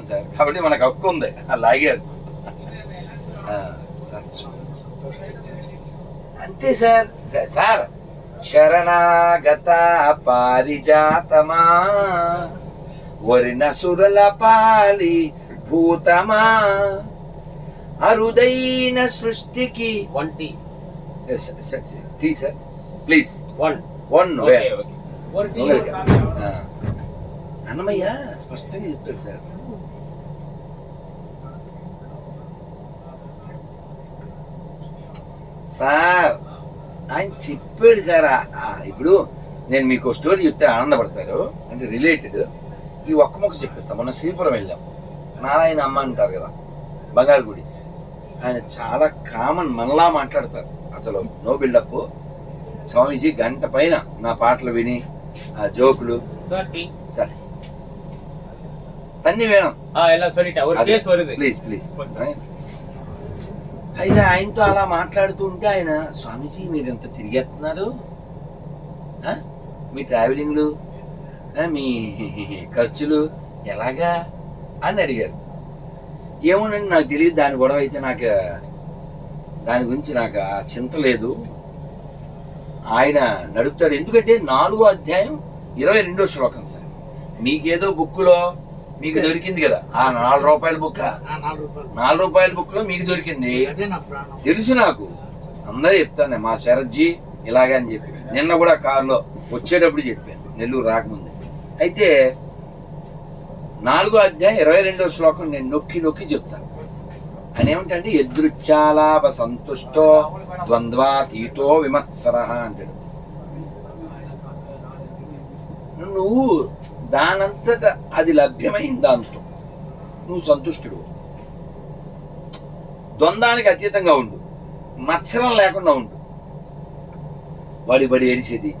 చేస్తున్నాం సార్. కాబట్టి మనకు హక్కు ఉంది. లాగే హక్కు. అంతే సార్. సార్. శరణాగత పారిజాతమా? వరిన సురల పాలి భూతమా? అరుదైన సృష్టికి one T T sir. Please one one Annamayya స్పష్టంగా చెప్తాడు సార్. సార్ ఆయన చెప్పాడు సార్ ఆ- ఆ, ఇప్పుడు నేను మీకు ఒక స్టోరీ చెప్తే ఆనందపడతారు అంటే రిలేటెడ్ ఈ ఒక్క మొక్క చెప్పిస్తాం మొన్న శ్రీపురం వెళ్ళాం నారాయణ అమ్మ అంటారు కదా బంగారు గుడి ఆయన చాలా కామన్ మనలా మాట్లాడతారు అసలు నో బిల్డప్ స్వామీజీ గంట పైన నా పాటలు విని ఆ జోకులు சார் டீ సార్ తన్ని వేణం ஆ எல்லாம் சொல்லிட்டேன் ஒரு అదే. கேஸ் வருது ప్లీజ్ ప్లీజ్ అయితే ఆయనతో అలా మాట్లాడుతూ ఉంటే ఆయన స్వామీజీ మీరు ఇంత తిరిగేస్తున్నారు మీ ట్రావెలింగ్లు? మీ ఖర్చులు ఎలాగా? అని అడిగారు. ఏమోనండి నాకు తెలియదు. దాని గొడవ అయితే నాకు దాని గురించి నాకు ఆ చింత లేదు. ఆయన నడుపుతాడు. ఎందుకంటే నాలుగో అధ్యాయం ఇరవై రెండో శ్లోకం సార్. మీకేదో బుక్కులో మీకు దొరికింది కదా. ఆ నాలుగు రూపాయల బుక్క. ఆ నాలుగు రూపాయలు బుక్లో మీకు దొరికింది. తెలుసు నాకు. అందరూ చెప్తాను మా శరత్జీ ఇలాగే అని చెప్పి. నిన్న కూడా కారులో వచ్చేటప్పుడు చెప్పాను నెల్లూరు రాకముందే. అయితే నాలుగో అధ్యాయం ఇరవై రెండో శ్లోకం నేను నొక్కి నొక్కి చెప్తాను. ఆయన ఏమిటంటే ఎదృచ్చాలాభ సంతుష్టో ద్వంద్వాతీతో విమత్సర అంటాడు. నువ్వు దానంతట అది లభ్యమైన దాంతో నువ్వు సంతుష్టుడు. ద్వంద్వానికి అతీతంగా ఉండు. మత్సరం లేకుండా ఉండు. వాడి బడి ఏడిచేది.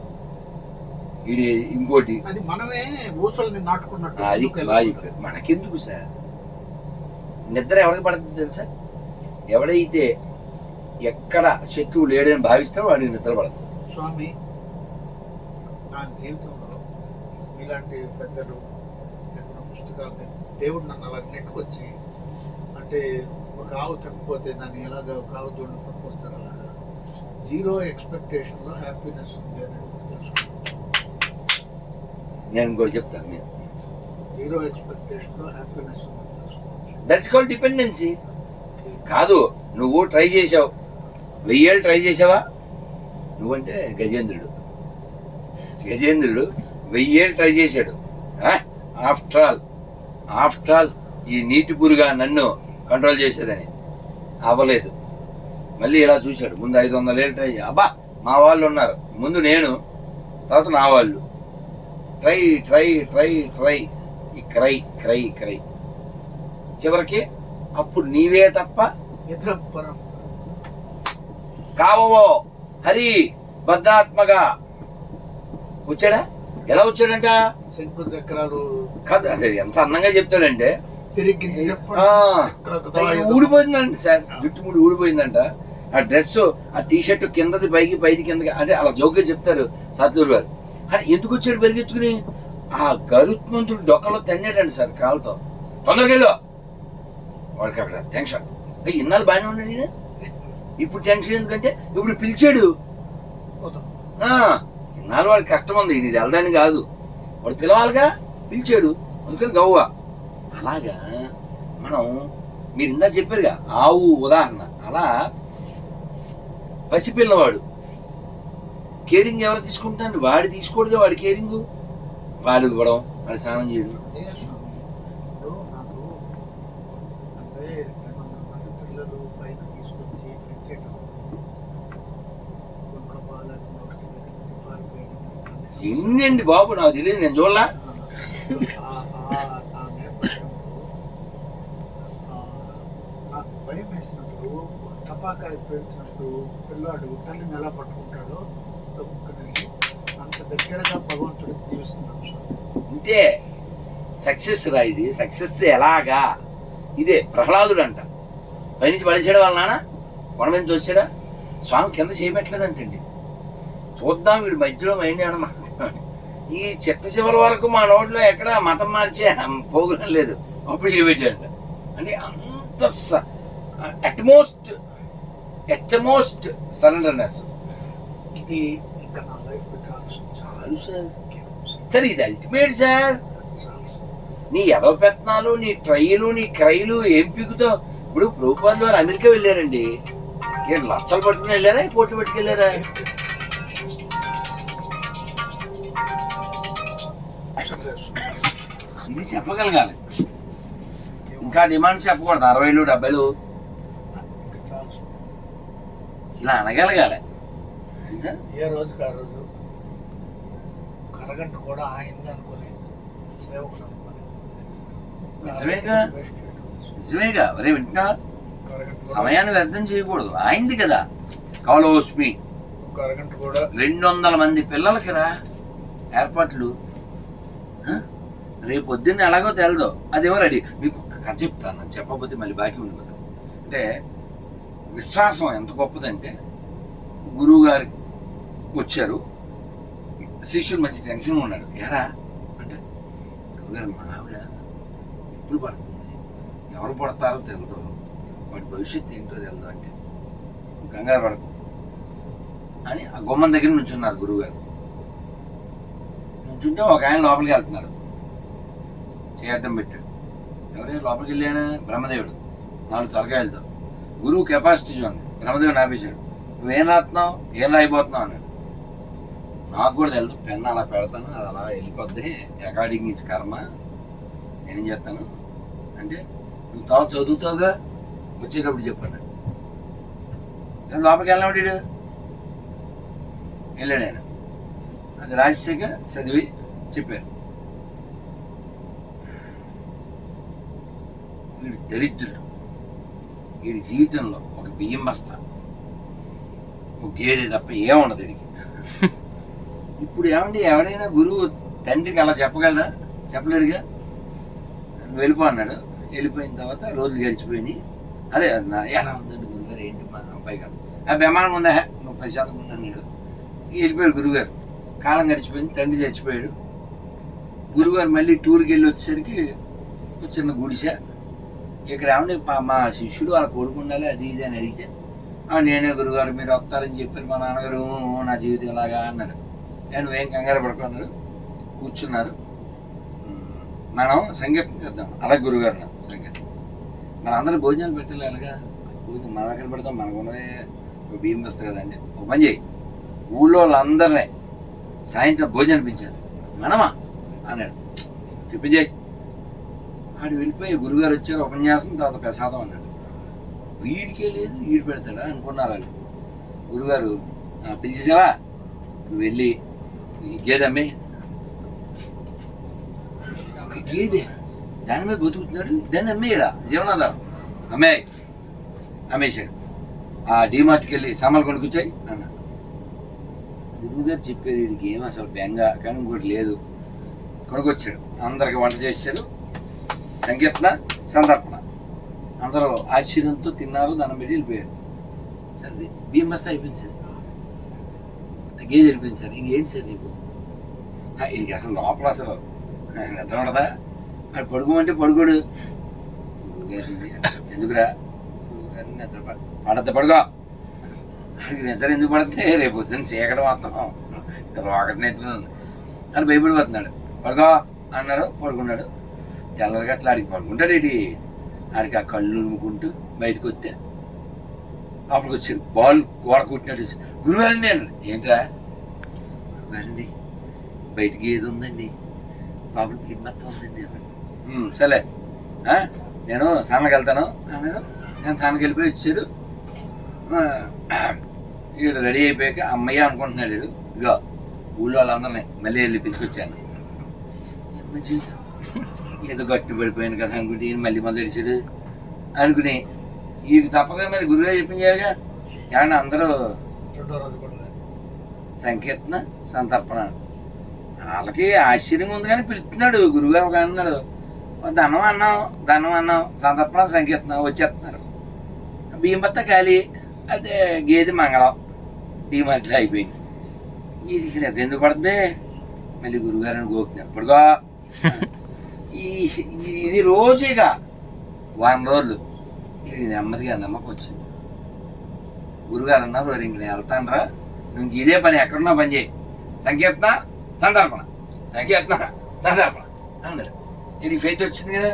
ఈడి ఇంకోటి. అది మనమే ఊసల్ని నాటుకున్నట్టు అది మనకెందుకు సార్? నిద్ర ఎవరికి పడుతుంది తెలుసా? ఎవడైతే ఎక్కడ శత్రువు లేడని భావిస్తాడో వాడికి నిద్ర పడదు. స్వామి నా జీవితంలో ఇలాంటి పెద్దలు చదివిన పుస్తకాలని దేవుడు నన్ను అలా నెట్టుకొచ్చి అంటే ఒక ఆవు తప్పిపోతే దాన్ని ఎలాగ ఒక ఆవు దూడని పట్టుకొస్తాడు అలాగా? జీరో ఎక్స్పెక్టేషన్లో హ్యాపీనెస్ ఉంది అని నేను ఇంకోటి చెప్తాను మీరు జీరో ఎక్స్పెక్టేషన్లో హ్యాపీనెస్ తెలుసుకున్నాను దట్స్ కాల్ డిపెండెన్సీ కాదు నువ్వు ట్రై చేసావు వెయ్యేళ్ళు ట్రై చేసావా నువ్వంటే గజేంద్రుడు. గజేంద్రుడు వెయ్యేళ్ళు ట్రై చేశాడు. ఆఫ్టర్ ఆల్ ఆఫ్టర్ ఆల్ ఈ నీటి పురుగా నన్ను కంట్రోల్ చేసేదని. అవ్వలేదు. మళ్ళీ ఇలా చూశాడు. ముందు ఐదు వందల ఏళ్ళు ట్రై అబ్బా మా వాళ్ళు ఉన్నారు. ముందు నేను తర్వాత నా వాళ్ళు. ట్రై ట్రై ట్రై ట్రై ఈ క్రై క్రై క్రై చివరికి అప్పుడు నీవే తప్ప కావవో హరి బద్ధాత్మగా. వచ్చాడా? ఎలా వచ్చాడంట? శంకు చక్రాలు. కాదు అదే ఎంత అందంగా చెప్తాడంటే ఊడిపోయిందంట సార్ జుట్టు ముడి ఊడిపోయిందంట. ఆ డ్రెస్ ఆ టీ షర్ట్ కిందది పైకి పైకి కిందకి అంటే అలా జోక్గా చెప్తారు సత్తురు గారు. అంటే ఎందుకు వచ్చాడు పరిగెత్తుకుని ఆ గరుత్మంతుడు డొక్కలో తన్నాడండి సార్ కాలుతో. తొందరగా వెళ్ళు. వాడికి అక్కడ టెన్షన్. ఇన్నాళ్ళు బాగానే ఉన్నాడు. ఇప్పుడు టెన్షన్ ఎందుకంటే ఇప్పుడు పిలిచాడు. ఆ, కష్టం ఉంది ఇది వెళ్దాని కాదు. వాడు పిలవాలిగా పిలిచాడు. అందుకని గవ్వ. అలాగా మనం మీరు ఇందా చెప్పారుగా ఆవు ఉదాహరణ. అలా పసిపిల్లవాడు కేరింగ్ ఎవరు తీసుకుంటాను వాడు తీసుకోడుగా వాడి కేరింగ్. వాడు ఇవ్వడం వాడి స్నానం చేయడం. నాకు పిల్లలు తీసుకొచ్చి పెంచేటప్పుడు గుమ్మడ వచ్చి దగ్గర ఎన్నండి బాబు నాకు తెలియదు నేను చూడలా? నాకు భయం వేసినప్పుడు ఒక టపాకాయ పేల్చినప్పుడు పిల్లాడు తల్లిని ఎలా పట్టుకుంటాడో అంత దగ్గరగా భగవంతుడు జీవిస్తున్నాను స్వామి అంతే సక్సెస్ రా ఇది సక్సెస్ ఎలాగా? ఇదే ప్రహ్లాదుడు అంట. పైనుంచి పడేసాడు వాళ్ళ నాన్న? కొండ మీద చూసాడా స్వామి కింద చేయబెట్టలేదంటండి. చూద్దాం వీడు మధ్యలో మైండ్ ఏమన్నా ఈ చిత్త చివరి వరకు మా నోట్లో ఎక్కడ మతం మార్చే పోగులం లేదు. అప్పుడు చేయబెట్టాడు అంటే అంత అట్మోస్ట్ అట్మోస్ట్ సరెండర్నెస్. ఇది ఇంకా నా లైఫ్ చాలు సార్. సార్. ఇది అల్టిమేట్ సార్. నీ ఎదవ పెత్తనాలు నీ ట్రైలు నీ క్రైలు ఏం పీకుతావు ఇప్పుడు ప్రభుపాద్ వారు అమెరికా వెళ్ళారండి. ఏం లక్షలు పట్టుకుని వెళ్ళారా? కోట్లు పట్టుకెళ్ళారా? ఇది చెప్పగలగాలి. ఇంకా డిమాండ్స్ చెప్పకూడదు. అరవైలు డెబ్బైలు. ఇలా అనగలగాలి. ఏం రోజుకి ఆ రోజు? కరగంట కూడా ఆయింది అనుకుని సేవకుడు అనుకుని. నిజమేగా? నిజమేగా? కరగంట కూడా- సమయాన్ని వ్యర్థం చేయకూడదు. ఆయింది కదా. కూడా రెండు వందల మంది పిల్లలకి రా. ఏర్పాట్లు? రేపు పొద్దున్న ఎలాగో తెలదు. అదేమో రెడీ మీకు ఒక కథ చెప్తాను. చెప్పకపోతే మళ్ళీ బాకీ ఉండిపోతాను అంటే విశ్వాసం ఎంత గొప్పదంటే గురువు గారు వచ్చారు. శిష్యుడు మంచి టెన్షన్ ఉన్నాడు. ఎరా అంటే గురుగారు మా ఆవిడ ఎప్పుడు పడుతుంది? ఎవరు పడతారో తెలియదు వాటి భవిష్యత్తు ఏంటో తెలియదు అంటే కంగారు పడకు అని ఆ గుమ్మం దగ్గర నుంచున్నారు గురువుగారు కూర్చుంటే ఒక ఆయన లోపలికి వెళ్తున్నాడు. చేయటం పెట్టాడు. ఎవరైనా లోపలికి వెళ్ళాను బ్రహ్మదేవుడు. నాలుగు తలకాయలతో. గురువు కెపాసిటీ చూడండి. బ్రహ్మదేవుడు ఆపేశాడు. నువ్వేం రాస్తున్నావు ఏం రాయిపోతున్నావు? అన్నాడు. నాకు కూడా తెలుసు పెన్ను అలా పెడతాను. అది అలా వెళ్ళిపోద్ది. అకార్డింగ్ ఇచ్చి కర్మ. నేనేం చేస్తాను? అంటే నువ్వు తావు చదువుతావుగా? వచ్చేటప్పుడు చెప్పాను లోపలికి వెళ్ళినాడు వెళ్ళాడు ఆయన. అది రాజశేఖ చదివి చెప్పారు. వీడు దరిద్రుడు వీడి జీవితంలో ఒక బియ్యం బస్తా. ఒక గేదె తప్ప ఏముండదు దీనికి ఇప్పుడు ఏమండి ఎవడైనా గురువు తండ్రికి అలా చెప్పగలరా? చెప్పలేడుగా? నువ్వు వెళ్ళిపో అన్నాడు. వెళ్ళిపోయిన తర్వాత రోజులు గడిచిపోయినాయి. అదే నా- ఎలా ఉందండి గురుగారు? ఏంటి మా అబ్బాయి గారు? ఆ బెమానం ఉందా? నువ్వు ప్రశాంతంగా ఉన్నాను వెళ్ళిపోయాడు గురుగారు కాలం గడిచిపోయింది తండ్రి చచ్చిపోయాడు. గురుగారు మళ్ళీ టూర్కి వెళ్ళి వచ్చేసరికి చిన్న గుడిసె. ఇక్కడ ఏమన్నా పా- మా శిష్యుడు వాళ్ళ కొడుకు ఉండాలి అది ఇది అని అడిగితే నేనే గురుగారు మీరు వస్తారని చెప్పారు మా నాన్నగారు నా జీవితం ఇలాగా అన్నాడు. నేను నువ్వేం కంగారు పడుకున్నాడు కూర్చున్నారు. మనం సంగీతం చేద్దాం అలా గురుగారు సంగీతం మన అందరూ భోజనాలు పెట్టాలి అలాగా భోజనం మనం ఎక్కడ పెడతాం మనకున్నదే ఒక బియ్యం వస్తుంది కదండి. ఒక పని చేయి ఊళ్ళో వాళ్ళందరినీ సాయంత్రం భోజనం పిలిచారు. మనమా? అన్నాడు. చెప్పించేయి ఆడు వెళ్ళిపోయి గురుగారు వచ్చారు ఉపన్యాసం తర్వాత ప్రసాదం అన్నాడు. వీడికే లేదు వీడు పెడతాడా అనుకున్నారు వాళ్ళు. గురుగారు పిలిచేసావా? నువ్వు వెళ్ళి గేదమ్మే. ఒక గేదె దాని మీద బతుకుతున్నాడు దాన్ని అమ్మేయడా? జీవనాధారం. అమ్మాయి అమ్మేశాడు. ఆ డీమార్ట్కి వెళ్ళి సామాన్లు కొనుక్కొచ్చాయి అన్నాడు. గురువు గారు చెప్పారు వీడికి ఏం అసలు బెంగ? కానీ ఇంకోటి లేదు. కొనుక్కొచ్చాడు. అందరికి వంట చేశాడు సంకీర్తన సందర్పణ. అందరూ ఆశ్చర్యంతో తిన్నారు దాని మీద వెళ్ళిపోయారు. సరే బియ్యం అయిపోయింది సార్. గేజ్ వెళ్ళిపోయింది సార్. ఇంకేంటి సార్ నీకు? ఇది వీడికి అసలు లోపల అసలు నిద్ర ఉండదా? అది పడుకోమంటే పడుకోడు. గురువుగారండి ఎందుకురా? నిద్ర పడ- పడద్దు పడుకో. నిద్ర ఎందుకు పడితే రేపు పొద్దున్న చీకటి మొత్తం. రోకటి నెత్తుకుంది అని భయపడిపోతున్నాడు. పడుకో అన్నారు పడుకున్నాడు. తెల్లరిగా అట్లా ఆడికి పడుకుంటాడు ఇటు ఆడికి ఆ కళ్ళు ఉరుముకుంటూ బయటకు వస్తే లోపలికి వచ్చాడు. బాల్ గోడ కొట్టినట్టు గురువారండి అన్నాడు ఏంట్రా? గురువారండి బయటికి ఏది ఉందండి? లోపలికి మొత్తం ఉందండి? అన్నాడు సరే నేను స్నానానికి వెళ్తాను. అన్నాడు. నేను స్నానానికి వెళ్ళిపోయి వచ్చాడు. ఈడు రెడీ అయిపోయాక అమ్మయ్య అనుకుంటున్నాడు వీడు ఇగో ఊళ్ళో వాళ్ళందరినీ మళ్ళీ వెళ్ళి పిలుచుకొచ్చాను. జీవితం? ఏదో గట్టి పడిపోయాను కదా అనుకుంటే ఈయన మళ్ళీ మొదలెడిచాడు అనుకుని ఇది తప్పక మరి గురుగా చెప్పించారుగా ఏమన్నా అందరూ సంకీర్తన సంతర్పణ. వాళ్ళకి ఆశ్చర్యంగా ఉంది కానీ పిలుస్తున్నాడు గురుగారు ఒక అన్నాడు ధనం అన్నాం ధనం అన్నాం సంతర్పణ సంకీర్తన వచ్చేస్తున్నారు. బియ్యం బత్త ఖాళీ. అదే గేదె మంగళం డీమార్ట్లో అయిపోయింది వీడికి ఎంత ఎందుకు పడుతుంది మళ్ళీ గురుగారిని గోకున్నారు ఎప్పటిగా ఈ ఇది ఇది రోజుగా వారం రోజులు ఇది నెమ్మదిగా నమ్మకం వచ్చింది గురుగారు అన్నారు ఇంక నేను వెళ్తాను రా నువ్వు ఇదే పని ఎక్కడున్నా పని చేయి సంకీర్తన సందర్పణ సంకీర్తన సందర్పణ అన్నారు ఇది ఫెయిట్ వచ్చింది కదా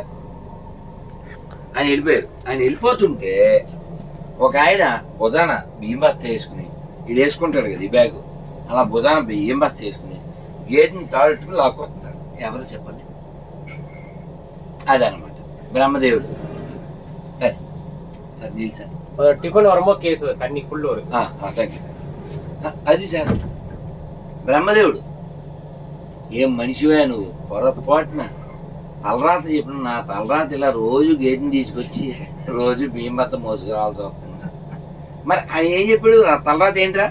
ఆయన వెళ్ళిపోయారు ఆయన వెళ్ళిపోతుంటే ఒక ఆయన భుజాన బియ్యం బస్త వేసుకుని ఇడు వేసుకుంటాడు కదా ఈ బ్యాగ్ అలా భుజాన బియ్యం బస్త వేసుకుని గేదెని తాడు లాక్కొస్తున్నాడు. ఎవరు చెప్పండి? అదనమాట. బ్రహ్మదేవుడు. సార్ నిల్సన్ టిఫిన్ వరమో కేసు తన్ని కుళ్ళూరు థ్యాంక్ యూ అది సార్. బ్రహ్మదేవుడు ఏం మనిషివే నువ్వు పొరపాటున తలరాత చెప్పిన నా తలరాత ఇలా రోజు గేదెని తీసుకొచ్చి రోజు బియ్యం బత్త మోసుకురావాల్సి వస్తుంది. మరి ఆయన ఏం చెప్పాడు? రా తలరాత ఏంట్రా?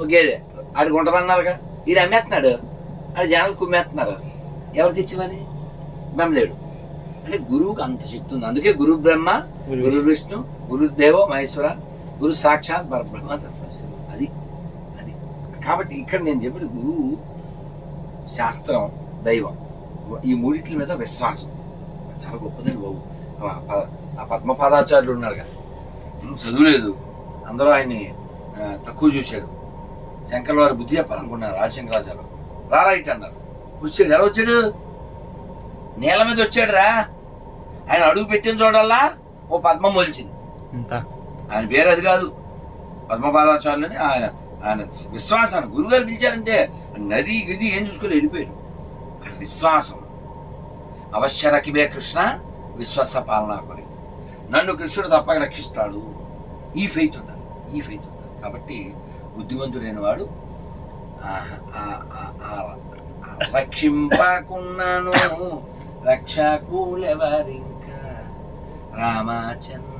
ఓ గేదె. ఆడికి ఉంటుందన్నారుగా. ఈడు అమ్మేస్తున్నాడు ఆడు జనాలు కుమ్మేస్తున్నారు ఎవరు తెచ్చివని బ్రహ్మదేవుడు. అంటే గురువుకి అంత శక్తి ఉంది. అందుకే గురు బ్రహ్మ గురు విష్ణు. గురుదేవో మహేశ్వర గురు సాక్షాత్ పరబ్రహ్మ. అది అది. కాబట్టి ఇక్కడ నేను చెప్పిన గురువు శాస్త్రం దైవం. ఈ మూడిట్ల మీద విశ్వాసం. చాలా గొప్పదండి బాబు. ఆ పద్మపాదాచార్యులు ఉన్నారుగా. ఉమ్, చదువులేదు అందరూ ఆయన్ని తక్కువ చూశారు. శంకర్ వారి బుద్ధి చెప్పాలనుకున్నారు ఆదిశంకరాచార్య రా రైట్ అన్నారు. వచ్చాడు ఎలా వచ్చాడు? నేల మీద వచ్చాడు రా ఆయన అడుగు పెట్టిన చోటల్లా ఓ పద్మం మొలిచింది. ఆయన పేరు అది కాదు. పద్మపాదాచార్యులని ఆయన ఆయన విశ్వాసాన్ని గురుగారు పిలిచారంటే నది గిది ఏం చూసుకొని వెళ్ళిపోయాడు. కానీ విశ్వాసం. అవశ్య రకిబే కృష్ణ విశ్వాస పాలనా కొరి నన్ను కృష్ణుడు తప్పక రక్షిస్తాడు. ఈ ఫెయిత్ ఉండాలి. ఈ ఫెయిత్ ఉండాలి. కాబట్టి బుద్ధిమంతుడైన వాడు ఆ- ఆ- ఆ- ఆ- రక్షింపకున్నాను. రక్షకులెవరింకా? రామచంద్ర.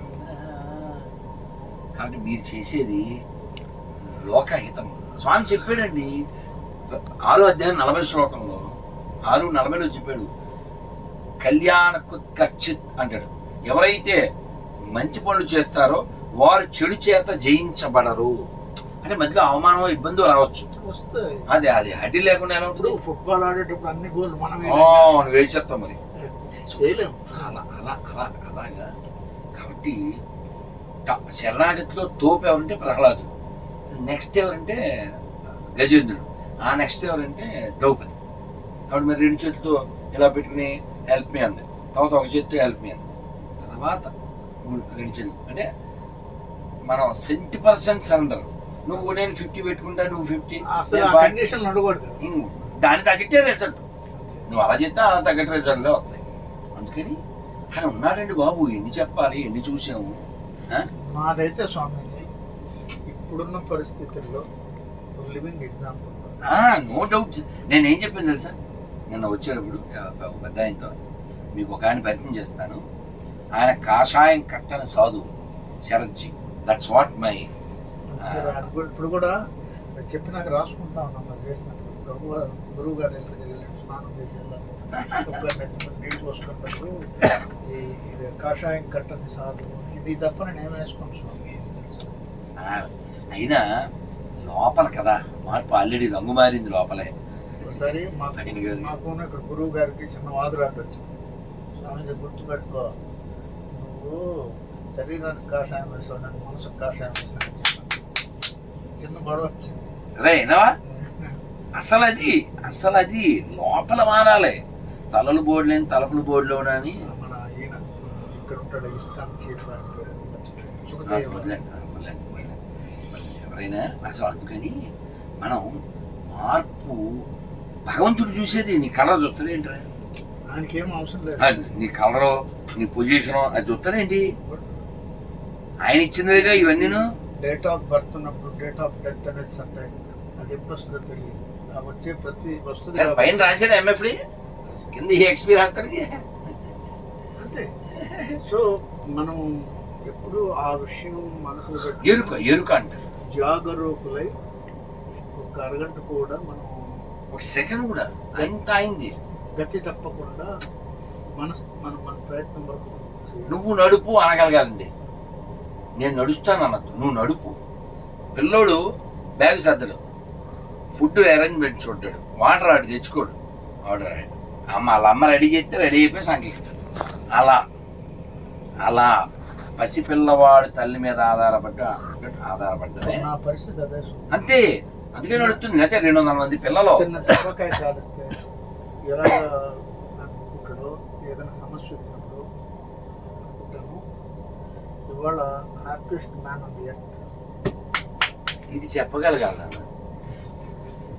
కాబట్టి మీరు చేసేది లోకహితం. స్వామి చెప్పాడండి ఆరో అధ్యాయం నలభై శ్లోకంలో ఆరు నలభైలో చెప్పాడు కళ్యాణ కచ్చిత్ అంటాడు. ఎవరైతే మంచి పనులు చేస్తారో వారు చెడు చేత జయించబడరు. అంటే మధ్యలో అవమానం ఇబ్బంది రావచ్చు. వస్తాయి. అదే అదే. అడ్డి లేకుండా ఎలా ఉంటుంది? ఫుట్బాల్ ఆడేటప్పుడు అన్ని గోల్ మనం వేసేస్తావు మరి? అలా అలా అలా అలాగా. కాబట్టి శరణాగతిలో తోపు ఎవరంటే ప్రహ్లాదుడు నెక్స్ట్ ఎవరంటే గజేంద్రుడు. ఆ నెక్స్ట్ ఎవరంటే ద్రౌపది. కాబట్టి మరి రెండు చేతులతో ఇలా పెట్టుకుని హెల్ప్ మీ అంది. తర్వాత ఒక చేతితో హెల్ప్ మీ అంది. తర్వాత రెండు చేతులు. అంటే మనం సెంటీ పర్సెంట్ సరెండర్. నువ్వు నేను ఫిఫ్టీ పెట్టుకుంటా నువ్వు ఫిఫ్టీ. అసలు ఆ కండిషన్ అడగకూడదు దాని తగ్గట్టే రిజల్ట్ నువ్వు అలా చెప్తే అలా తగ్గట్టు రిజల్ట్లే వస్తాయి. అందుకని ఆయన ఉన్నాడండి బాబు ఎన్ని చెప్పాలి ఎన్ని చూసాము? మాదైతే స్వామీజీ ఇప్పుడున్న పరిస్థితుల్లో లివింగ్ ఎగ్జాంపుల్ నో డౌట్. నేను ఏం చెప్పాను తెలుసా? నిన్న వచ్చేటప్పుడు పెద్ద ఆయనతో మీకు ఒక ఆయన పరిచయం చేస్తాను. ఆయన కాషాయం కట్టని సాధువు శరత్జీ. దట్స్ వాట్ మై ఇప్పుడు కూడా మీరు చెప్పినాక రాసుకుంటా ఉన్నాం చేసినప్పుడు గురువు గారి దగ్గర వెళ్ళి స్నానం చేసి వెళ్ళాము కొబ్బరి నెత్తుకొని నీళ్ళు పోసుకున్నప్పుడు ఈ ఇది కాషాయం కట్టని సాధు. ఇది తప్ప నేను ఏం వేసుకోను స్వామి సార్ అయినా లోపల కదా మార్పు ఆల్రెడీ రంగు మారింది లోపలే. ఒకసారి మాకు ఇక్కడ గురువు గారికి చిన్న వాదులాట వచ్చింది స్వామి గుర్తుపెట్టుకో. నువ్వు శరీరానికి కాషాయం వేసావు నన్ను మనసుకు కాషాయం చెప్పాను. చిన్న గొడవ వచ్చింది. వినవా అసలు అది అసలు అది లోపల మారాలి. తలలు బోర్డులేని తలపులు బోర్డులోనని మన ఈయన ఇక్కడ ఉంటాడు ఇస్కాన్ చీఫ్ ఆయన పేరు. అది. ఎవరైనా అసలు అందుకని మనం మార్పు భగవంతుడు చూసేది నీ కలర్ చూస్తాడు ఏంట్రా? ఆయనకి అవసరం లేదు. నీ కలరు నీ పొజిషను అది చూస్తాడేంటి ఆయన ఇచ్చినవిగా ఇవన్నీను? డేట్ ఆఫ్ బర్త్ ఉన్నప్పుడు డేట్ ఆఫ్ డెత్ అనేది సెట్ అయింది. అది ఎప్పుడు వస్తుందో తెలియదు. వచ్చే ప్రతి వస్తుంది పైన రాశాడు ఎంఎఫ్డి కింద ఈ ఎక్స్పీరియన్స్ అక్కడికి అంతే. సో మనం ఎప్పుడు ఆ విషయం మనసులో పెట్టి ఎరుక ఎరుక అంటారు జాగరూకులై ఒక అరగంట కూడా మనం ఒక సెకండ్ కూడా. అంత అయింది. గతి తప్పకుండా మన మన మన ప్రయత్నం వరకు. నువ్వు నడుపు అనగలగాలండి. నేను నడుస్తాను అనద్దు నువ్వు నడుపు. పిల్లోడు బ్యాగ్ సర్దడు. ఫుడ్ అరేంజ్మెంట్ చూడ్డాడు. వాటర్ ఆడు తెచ్చుకోడు. ఆర్డర్ అమ్మ వాళ్ళ అమ్మ రెడీ చేస్తే రెడీ అయిపోయి సంఖ్య అలా. అలా. పసిపిల్లవాడు తల్లి మీద ఆధారపడ్డ స్వామి. అంతే. అందుకే నడుస్తుంది. లేకపోతే రెండు వందల మంది పిల్లలు. ఏదైనా సమస్య ఇవాళ happiest man on the earth ఇది చెప్పగలగాలి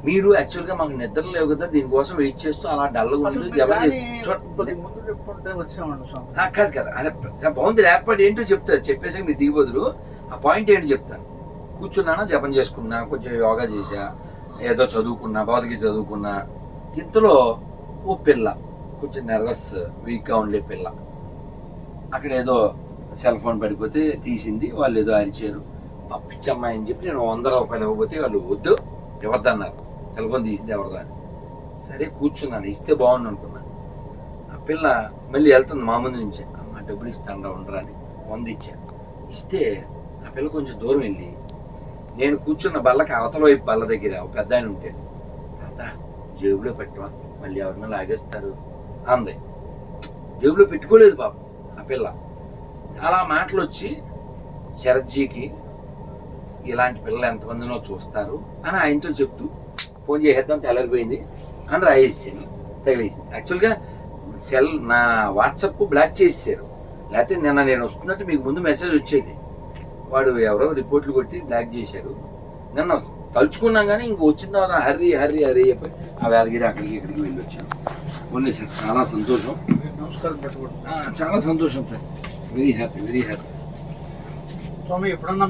మీరు యాక్చువల్గా మాకు నిద్ర లేవు కదా దీనికోసం వెయిట్ చేస్తూ అలా డల్గా ఉంది కాదు కదా. అరే బాగుంది. ఏర్పాటు ఏంటో చెప్తారు చెప్పేసి మీరు దిగిపోదురు ఆ పాయింట్ ఏంటి చెప్తాను. కూర్చున్నానా? జపం చేసుకున్నా కొంచెం యోగా చేసా ఏదో చదువుకున్నా భౌతిక చదువుకున్నా. ఇంతలో ఓ పిల్ల కొంచెం నర్వస్ వీక్గా ఉండే పిల్ల అక్కడ ఏదో సెల్ ఫోన్ పడిపోతే తీసింది వాళ్ళు ఏదో అరిచారు. పిచ్చమ్మాయి అని చెప్పి నేను వంద రూపాయలు ఇవ్వకపోతే వాళ్ళు వద్దు ఇవ్వద్దన్నారు. సెల్ ఫోన్ తీసింది ఎవరిదో అని. సరే కూర్చున్నాను. ఇస్తే బాగుండు అనుకున్నాను. ఆ పిల్ల మళ్ళీ వెళ్తుంది మా ముందు నుంచే. అమ్మ డబ్బులు ఇస్తాను ఉండరా అని. వంద ఇచ్చా. ఇస్తే ఆ పిల్ల కొంచెం దూరం వెళ్ళి నేను కూర్చున్న బల్లకి అవతల వైపు బల్ల దగ్గర ఒక పెద్ద ఆయన ఉంటే తాత జేబులో పెట్టవా? మళ్ళీ ఎవరినో లాగేస్తారు. అంది. జేబులో పెట్టుకోలేదు పాప ఆ పిల్ల. అలా మాటలు వచ్చి శరత్జీకి ఇలాంటి పిల్లలు ఎంతమందినో చూస్తారు అని ఆయనతో చెప్తూ ఫోన్ చేసేద్దాం తెల్లరిపోయింది అని రాయేసాను తగిలేసింది. యాక్చువల్గా సెల్ నా వాట్సాప్ బ్లాక్ చేసేసారు. లేకపోతే నిన్న నేను వస్తున్నట్టు మీకు ముందు మెసేజ్ వచ్చేది. వాడు ఎవరో రిపోర్ట్లు కొట్టి బ్లాక్ చేశారు. నిన్న తలుచుకున్నాం కానీ ఇంక వచ్చిన తర్వాత హర్రీ హర్రీ హర్రీ అయిపోయి ఆ వేదగిరి అక్కడికి ఇక్కడికి వెళ్ళి వచ్చాను. ఓన్లీ సార్ చాలా సంతోషం. నమస్కారం చాలా సంతోషం sir. Very happy very happy స్వామి ఎప్పుడన్నా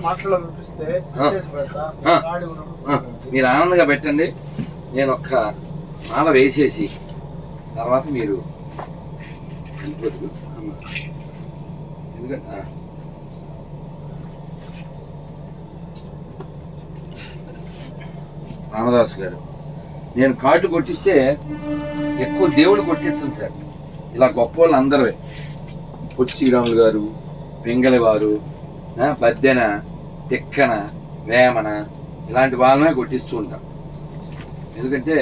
ఆ, ఉన్నప్పుడు మీరు ఆనందంగా పెట్టండి. నేను ఒక్క మాల వేసేసి తర్వాత మీరు. ఎందుకంటే ఆ. రామదాస్ గారు నేను కార్డు కొట్టిస్తే ఎక్కువ దేవుడు కొట్టించను సార్. ఇలా గొప్ప వాళ్ళు అందరూ పొట్టి శ్రీరాములు గారు పింగళివారు బద్దెన తిక్కన వేమన ఇలాంటి వాళ్ళనే కొట్టిస్తూ ఉంటాం. ఎందుకంటే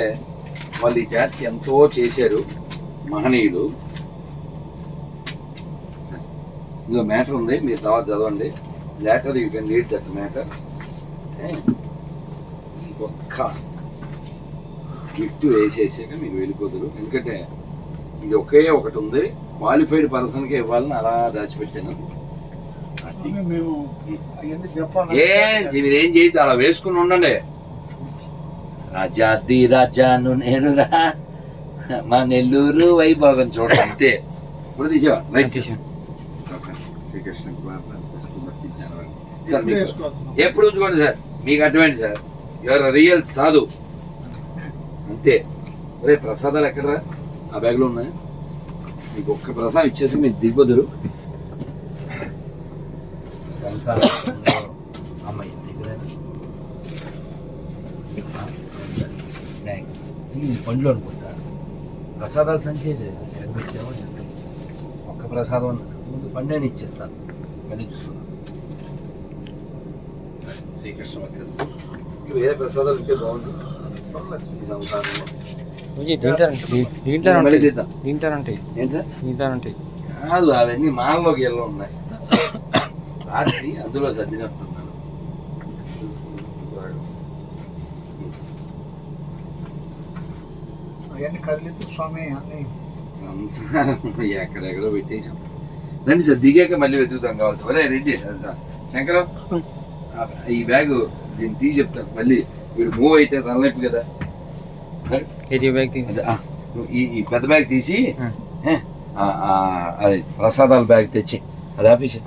వాళ్ళు ఈ జాతికి ఎంతో చేశారు మహనీయుడు ఇందులో మ్యాటర్ ఉంది మీరు తర్వాత చదవండి. Later you can read that matter ఒక్క గిఫ్ట్ వేసేసాక మీరు వెళ్ళిపోతారు. ఎందుకంటే ఇది ఒకే ఒకటి ఉంది. క్వాలిఫైడ్ పర్సన్కి ఇవ్వాలని అలా దాచిపెట్టాను. ఏం మీరు ఏం చేయొద్దు అలా వేసుకుని ఉండండి. రాజాది రాజాను నేనురా మా నెల్లూరు వైభోగం చూడండి అంతే. ఇప్పుడు తీసావా? రైట్. శ్రీకృష్ణ కుమార్ సార్ ఎప్పుడు మీకు వేసుకోవాలి? ఎప్పుడు ఉంచుకోండి సార్? మీకు అటువంటి సార్. యువర్ రియల్ సాధు. అంతే. రే ప్రసాదాలు ఎక్కడరా? ఆ బ్యాగ్లో ఉన్నాయి? నీకు ఒక్క ప్రసాదం ఇచ్చేసి మీరు దిగుదురు అమ్మాయి థ్యాంక్స్ పండ్లు అనుకుంటా ప్రసాదాలు సంచి ఇది ఎక్కడ ఒక్క ప్రసాదం ఉంది. ముందు పండుని ఇచ్చేస్తాను మళ్ళీ చూస్తున్నాను శ్రీకృష్ణ వచ్చేస్తాను వేరే ప్రసాదాలు ఇస్తే బాగుంటుంది ఈ సంసారంలో దీంట్లో ఉంటాయి దీంట్లో ఉంటాయి దీంట్లో ఉంటాయి కాదు అవన్నీ మాలలోకి వెళ్ళి ఉన్నాయి. రాత్రి అందులో సర్దినట్టున్నాను అవన్నీ స్వామి అన్ని. సంసారం ఎక్కడెక్కడో పెట్టేశాం. రండి సార్ దిగాక మళ్ళీ వెతుకుతాం కావాలి ఒరే రెడ్డి శంకరం ఆ, ఈ బ్యాగ్ దీన్ని తీసి చెప్తాను. మళ్ళీ వీడు మూవ్ అయితే తలనొప్పి కదా. కేజీ బ్యాగ్ తీ అదే, ఆ, నువ్వు ఈ ఈ పెద్ద బ్యాగ్ తీసి అది ప్రసాదాల బ్యాగ్ తెచ్చి అది ఆపేసి.